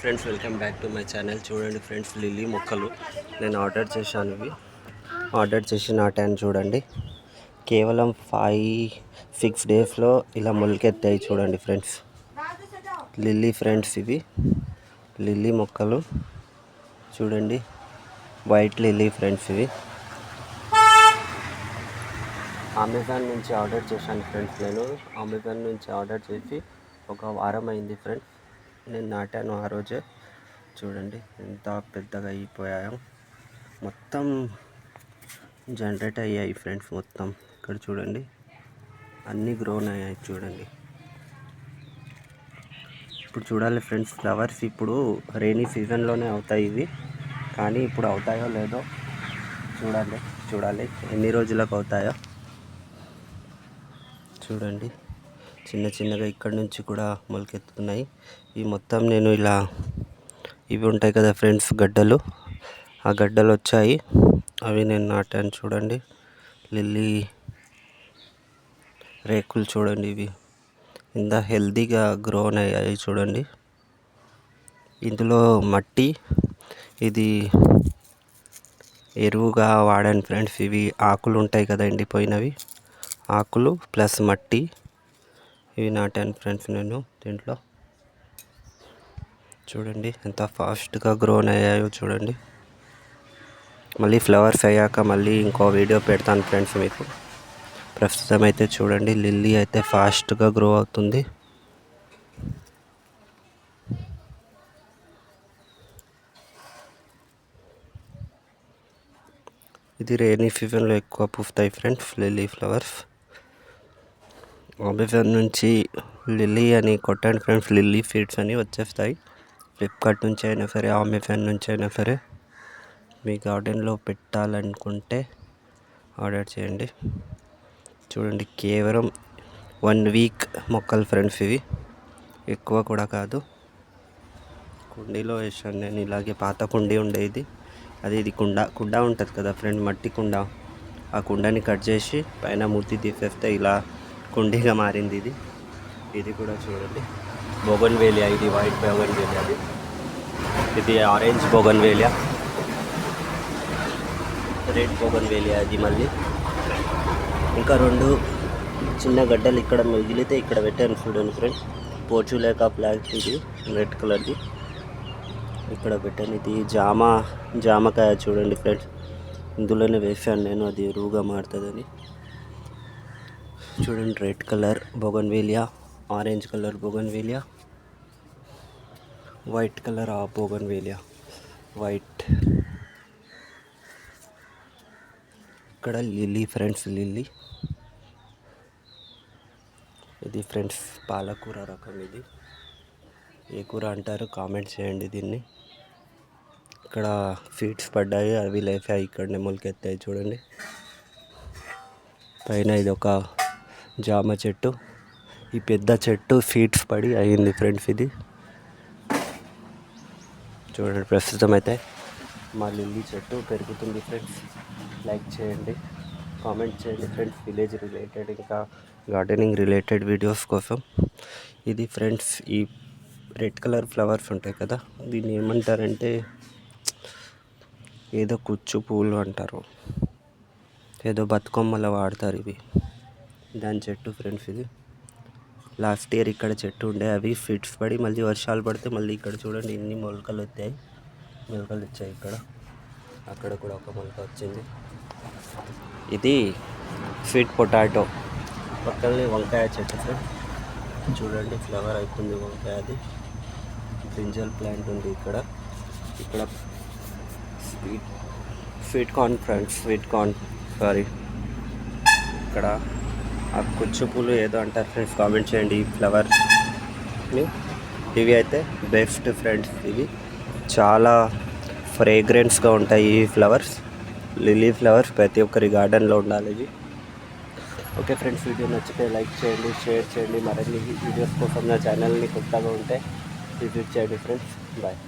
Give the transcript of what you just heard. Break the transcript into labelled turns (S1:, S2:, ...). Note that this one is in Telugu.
S1: Friends welcome back to my channel చూడండి ఫ్రెండ్స్ లిల్లీ మొక్కలు. నేను ఆర్డర్ చేశాను ఇవి. ఆర్డర్ చేసి నాటాను చూడండి. కేవలం ఫైవ్ సిక్స్ డేస్లో ఇలా మొలకెత్తాయి చూడండి ఫ్రెండ్స్ లిల్లీ ఫ్రెండ్స్ ఇవి. లిల్లీ మొక్కలు. చూడండి. వైట్ లిల్లీ ఫ్రెండ్స్ ఇవి. అమెజాన్ నుంచి ఆర్డర్ చేశాను ఫ్రెండ్స్ నేను. అమెజాన్ నుంచి ఆర్డర్ చేసి ఒక వారం అయింది ఫ్రెండ్స్ నేను నాటాను ఆ రోజే. చూడండి ఎంత పెద్దగా అయిపోయాయో. మొత్తం జనరేట్ అయ్యాయి ఫ్రెండ్స్ మొత్తం. ఇక్కడ చూడండి అన్నీ గ్రోన్ అయ్యాయి చూడండి. ఇప్పుడు చూడాలి ఫ్రెండ్స్ ఫ్లవర్స్ ఇప్పుడు రెయినీ సీజన్లోనే అవుతాయి ఇవి. కానీ ఇప్పుడు అవుతాయో లేదో చూడాలి చూడాలి ఎన్ని రోజులకు అవుతాయో. చూడండి. చిన్న చిన్నగా ఇక్కడ నుంచి కూడా మొలకెత్తుతున్నాయి. ఇవి మొత్తం నేను ఇలా ఇవి ఉంటాయి కదా ఫ్రెండ్స్ గడ్డలు. ఆ గడ్డలు వచ్చాయి. అవి నేను నాటాను చూడండి. లిల్లీ రేకులు చూడండి ఇవి. ఇంత హెల్తీగా గ్రోన్ అయ్యాయి చూడండి. ఇందులో మట్టి ఇది ఎరువుగా వాడాను ఫ్రెండ్స్. ఇవి ఆకులు ఉంటాయి కదా ఎండిపోయినవి. ఆకులు ప్లస్ మట్టి. ఇవి నాటాను ఫ్రెండ్స్ నేను దీంట్లో. చూడండి ఎంత ఫాస్ట్గా గ్రోన్ అయ్యాయో చూడండి. మళ్ళీ ఫ్లవర్స్ అయ్యాక మళ్ళీ ఇంకో వీడియో పెడతాను ఫ్రెండ్స్ మీకు. ప్రస్తుతం అయితే చూడండి లిల్లీ అయితే ఫాస్ట్గా గ్రో అవుతుంది. ఇది రైనీ సీజన్లో ఎక్కువ పూస్తాయి ఫ్రెండ్స్ లిల్లీ ఫ్లవర్స్. అమెజాన్ నుంచి లిల్లీ అని కొట్టండి ఫ్రెండ్స్ లిల్లీ ఫీడ్స్ అని వచ్చేస్తాయి. ఫ్లిప్కార్ట్ నుంచి అయినా సరే అమెజాన్ నుంచి అయినా సరే మీ గార్డెన్లో పెట్టాలనుకుంటే ఆర్డర్ చేయండి. చూడండి కేవలం వన్ వీక్ మొక్కలు ఫ్రెండ్స్ ఇవి. ఎక్కువ కూడా కాదు. కుండీలో వేసాను నేను ఇలాగే పాత కుండీ ఉండేది అది ఇది కుండ కుండ ఉంటుంది కదా ఫ్రెండ్ మట్టి కుండ. ఆ కుండని కట్ చేసి పైన మూతి తీసేస్తే ఇలా కుండీగా మారింది ఇది. ఇది కూడా చూడండి. బోగన్ వేలియా ఇది వైట్ బోగన్ వేలియా అది. ఇది ఆరెంజ్ బోగన్ వేలియా రెడ్ బోగన్ వేలియా అది మళ్ళీ. ఇంకా రెండు చిన్న గడ్డలు ఇక్కడ మిగిలితే ఇక్కడ పెట్టాను చూడండి ఫ్రెండ్ పోర్చులేక ప్లాంట్ ఇది రెడ్ కలర్ది. ఇక్కడ పెట్టాను. ఇది జామ జామకాయ చూడండి ఫ్రెండ్స్ ఇందులోనే వేసాను నేను అది ఎరువుగా మారుతుందని. చూడండి red colour bougainvillea orange colour bougainvillea white colour ఆ బొగన్వేలియా వైట్ ఇక్కడ లిల్లీ ఫ్రెండ్స్ లిల్లీ ఇది ఫ్రెండ్స్ పాలకూర రకం ఇది. ఏ కూర అంటారు? కామెంట్ చేయండి దీన్ని. ఇక్కడ ఫీడ్స్ పడ్డాయి అవి లేపాయి ఇక్కడనే మొలకెత్తాయి చూడండి. పైన ఇది ఒక జామ చెట్టు ఈ పెద్ద చెట్టు ఫీడ్స్ పడి అయింది ఫ్రెండ్స్ ఇది. చూడండి ప్రస్తుతం అయితే మా లిల్లీ చెట్టు పెరుగుతుంది ఫ్రెండ్స్ లైక్ చేయండి కామెంట్ చేయండి ఫ్రెండ్స్ విలేజ్ రిలేటెడ్ ఇంకా గార్డెనింగ్ రిలేటెడ్ వీడియోస్ కోసం. ఇది ఫ్రెండ్స్ ఈ రెడ్ కలర్ ఫ్లవర్స్ ఉంటాయి కదా దీన్ని ఏమంటారంటే ఏదో కుచ్చు పూలు అంటారు. ఏదో బతుకమ్మలో వాడతారు ఇవి. దాని చెట్టు ఫ్రెండ్స్ ఇది. లాస్ట్ ఇయర్ ఇక్కడ చెట్టు ఉండే అవి ఫిట్స్ పడి మళ్ళీ వర్షాలు పడితే మళ్ళీ ఇక్కడ చూడండి ఎన్ని మొలకలు వచ్చాయి. మొలకలు వచ్చాయి ఇక్కడ. అక్కడ కూడా ఒక మొలక వచ్చింది. ఇది స్వీట్ పొటాటో పక్కనే వంకాయ చెట్టు ఫ్రెండ్ చూడండి ఫ్లవర్ అవుతుంది వంకాయ అది బ్రింజల్ ప్లాంట్ ఉంది ఇక్కడ. ఇక్కడ sweet sweet corn friends sweet corn sorry ఇక్కడ ఆ కుచ్చు పూలు ఏదో అంటారు ఫ్రెండ్స్ కామెంట్ చేయండి. ఈ ఫ్లవర్ ఇవి అయితే బెస్ట్ ఫ్రెండ్స్ ఇవి చాలా ఫ్రేగ్రెన్స్గా ఉంటాయి ఈ ఫ్లవర్స్ లిల్లీ ఫ్లవర్స్ ప్రతి ఒక్కరి గార్డెన్లో ఉండాలి ఇవి. ఓకే ఫ్రెండ్స్ వీడియో నచ్చితే లైక్ చేయండి షేర్ చేయండి. మరిన్ని వీడియోస్ కోసం నా ఛానల్ని కొత్తగా ఉంటే విజిట్ చేయండి ఫ్రెండ్స్ బాయ్